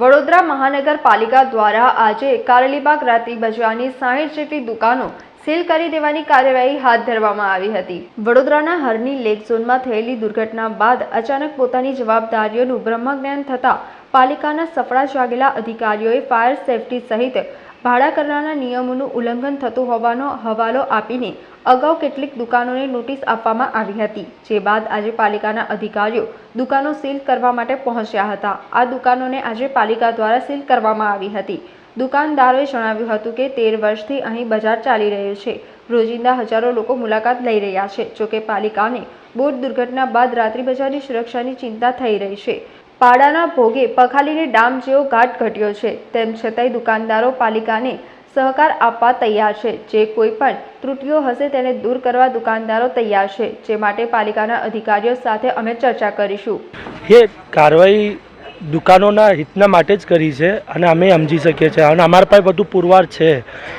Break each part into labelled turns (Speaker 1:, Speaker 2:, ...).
Speaker 1: વડોદરા મહાનગરપાલિકા દ્વારા આજે કારેલીબાગ રાતી બજારની સાહીઠ જેટલી દુકાનો સીલ કરી દેવાની કાર્યવાહી હાથ ધરવામાં આવી હતી. વડોદરાના હરની લેક ઝોનમાં થયેલી દુર્ઘટના બાદ અચાનક પોતાની જવાબદારીઓનું બ્રહ્મજ્ઞાન થતાં પાલિકાના સફળા જાગેલા અધિકારીઓએ ફાયર સેફટી સહિત ભાડા કરારના નિયમોનું ઉલ્લંઘન થતું હોવાનો હવાલો આપીને અગાઉ કેટલીક દુકાનોને નોટિસ આપવામાં આવી હતી, જે બાદ આજે પાલિકાના અધિકારીઓ દુકાનો સીલ કરવા માટે પહોંચ્યા હતા. આ દુકાનોને આજે પાલિકા દ્વારા સીલ કરવામાં આવી હતી. દુકાનદારોએ જણાવ્યું હતું કે તેર વર્ષથી અહીં બજાર ચાલી રહ્યું છે. રોજિંદા હજારો લોકો મુલાકાત લઈ રહ્યા છે, જોકે પાલિકાને બોટ દુર્ઘટના બાદ રાત્રિ બજારની સુરક્ષાની ચિંતા થઈ રહી છે. પાડાના ભોગે પખાલીને ડામ જેવો ઘાટ ઘટ્યો છે. તેમ છતાંય દુકાનદારો પાલિકાને સહકાર આપવા તૈયાર છે. જે કોઈ પણ ત્રુટીઓ હશે તેને દૂર કરવા દુકાનદારો તૈયાર છે. જે માટે પાલિકાના અધિકારીઓ સાથે અમે ચર્ચા કરીશું.
Speaker 2: એ કાર્યવાહી દુકાનોના હિતના માટે જ કરી છે અને અમે સમજી શકીએ છીએ. અને અમારા પાસે બધું પુરવાર છે.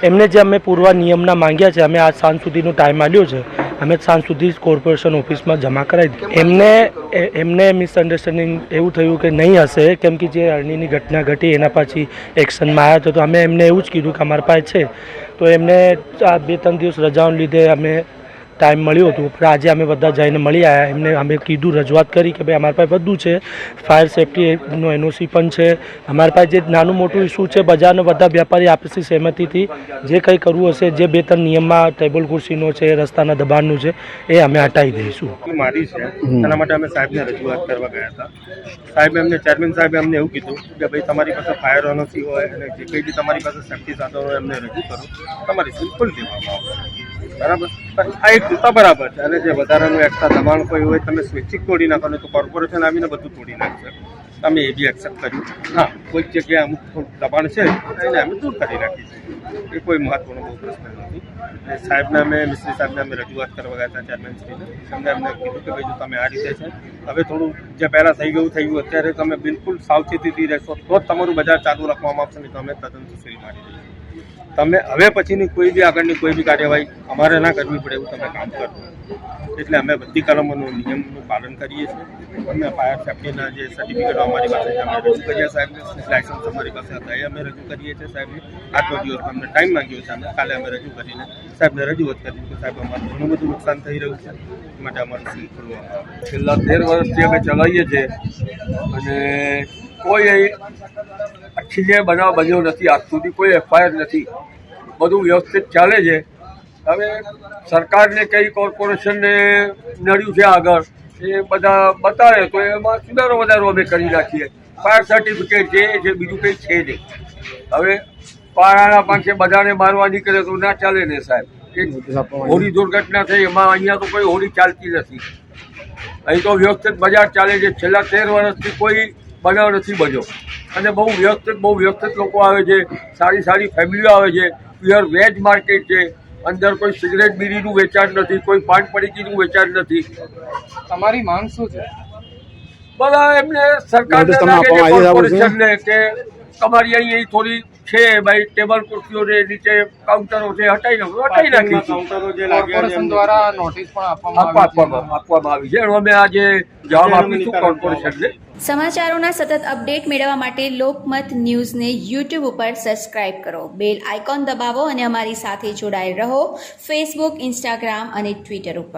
Speaker 2: એમને જે અમે પુરવાર નિયમના માંગ્યા છે, અમે આજ સાંજ સુધીનો ટાઈમ આપ્યો છે. અમે સાંજ સુધી કોર્પોરેશન ઓફિસમાં જમા કરાવી દીધી. એમને એમને મિસઅન્ડરસ્ટેન્ડિંગ એવું થયું કે નહીં હશે, કેમ કે જે અરણીની ઘટના ઘટી એના પછી એક્શનમાં આવ્યા હતા, તો અમે એમને એવું જ કીધું કે અમારા પાસે છે. તો એમને આ બે ત્રણ દિવસ રજાઓને લીધે અમે ટાઈમ મળ્યો હતો. પણ આજે અમે બધા જઈને મળી આવ્યા એમને અમે કીધું રજૂઆત કરી કે ભાઈ અમારા પાસે બધું છે. ફાયર સેફટીનો એનઓસી પણ છે. અમારા પાસે જે નાનું મોટું ઇસ્યુ છે બજારનો બધા વેપારી આપસી સહેમતીથી જે કંઈ કરવું હશે જે બે ત્રણ નિયમમાં ટેબલ ખુરશીનો છે રસ્તાના દબાણનું છે એ અમે હટાવી દઈશું.
Speaker 3: મારી છે. એના માટે અમે સાહેબને રજૂઆત કરવા ગયા હતા. સાહેબ એમને ચેરમેન સાહેબે અમને એવું કીધું કે ભાઈ તમારી પાસે ફાયર ઓનોસી હોય અને જે કંઈ તમારી પાસે સેફટી સાધનો હોય એમને રજૂ કરો. તમારી સિમ્પલ દેવામાં આવશે. બરાબર? આ એક તો બરાબર છે. અને જે વધારાનું એક્સ્ટ્રા દબાણ કોઈ હોય, તમે સ્વૈચ્છિક તોડી નાખો તો કોર્પોરેશન આવીને બધું તોડી નાખશે. અમે એ બી એક્સેપ્ટ કર્યું. હા. કોઈક જગ્યાએ અમુક થોડું દબાણ છે એને અમે દૂર કરી નાખીશું એ કોઈ મહત્વનો બહુ પ્રશ્ન નથી. અને સાહેબને અમે મિસ્ત્રી સાહેબને અમે રજૂઆત કરવા ગયા હતા ચેરમેનશ્રીને એમને અમને કીધું કે ભાઈ જો તમે આ રીતે છે હવે થોડું જે પહેલાં થઈ ગયું થઈ ગયું અત્યારે તમે બિલકુલ સાવચેતીથી રહેશો તો જ તમારું બજાર ચાલુ રાખવામાં આવશે નહીં તો અમે તદ્દન સીલ મારી દઈશું તમે હવે પછીની કોઈ બી આગળની કોઈ બી કાર્યવાહી અમારે ના કરવી પડે એવું તમે કામ કરો. એટલે અમે બધી કલમોનું નિયમનું પાલન કરીએ છીએ. અમે ફાયર સેફ્ટીના જે સર્ટિફિકેટો અમારી પાસે અમે રજૂ કરીએ સાહેબને લાયસન્સ અમારી પાસે હતા, એ અમે રજૂ કરીએ છીએ સાહેબને આટલો દિવસ અમને ટાઈમ માંગ્યો છે અમે કાલે અમે રજૂ કરીને સાહેબને રજૂઆત કરી કે સાહેબ અમારું ઘણું બધું નુકસાન થઈ રહ્યું છે. માટે અમારે સીલ ખોલવામાં
Speaker 4: છેલ્લા તેર વર્ષથી અમે ચલાવીએ છીએ અને કોઈ આખી જે બનાવ બન્યો નથી. આજ સુધી કોઈ એફઆઈઆર નથી. બધું વ્યવસ્થિત ચાલે છે. હવે સરકારને કઈ કોર્પોરેશનને નડ્યું છે આગળ? એ બધા બતાવે તો એમાં સુધારો વધારો અમે કરી નાખીએ ફાયર સર્ટિફિકેટ છે જે બીજું કંઈ છે નહીં. હવે પારાના પાંચે બધાને મારવા નીકળે તો ના ચાલે ને સાહેબ. એ હોળી દુર્ઘટના થઈ, એમાં અહીંયા તો કોઈ હોળી ચાલતી નથી. અહીં તો વ્યવસ્થિત બજાર ચાલે છે. છેલ્લા તેર વર્ષથી કોઈ બનાવ નથી બન્યો. અને બહુ વ્યવસ્થિત બહુ વ્યવસ્થિત લોકો આવે છે. સારી સારી ફેમિલીઓ આવે છે. પ્યોર વેજ માર્કેટ છે. અંદર કોઈ સિગરેટ બીડીનું વેચાણ નથી કોઈ પાન પડીકીનું વેચાણ નથી.
Speaker 5: તમારી માંગ શું છે?
Speaker 4: બધા એમને સરકારને કોર્પોરેશનને કે તમારી અહીં થોડી છે ભાઈ ટેબલ ખુરશીઓ જે નીચે કાઉન્ટરો છે હટાઈ નાખો હટાઈ નાખી
Speaker 3: કાઉન્ટરો જે
Speaker 5: કોર્પોરેશન દ્વારા નોટિસ પણ આપવામાં આવી છે.
Speaker 4: આપવામાં આપવામાં આવી છે. અમે આજે જવાબ આપીશું કોર્પોરેશનને
Speaker 6: સમાચારોના સતત અપડેટ મેળવવા માટે લોકમત ન્યૂઝને યુટ્યુબ ઉપર સબસ્ક્રાઇબ કરો. બેલ આઇકોન દબાવો અને અમારી સાથે જોડાયેલ રહો. ફેસબુક ઇન્સ્ટાગ્રામ અને ટ્વિટર ઉપર.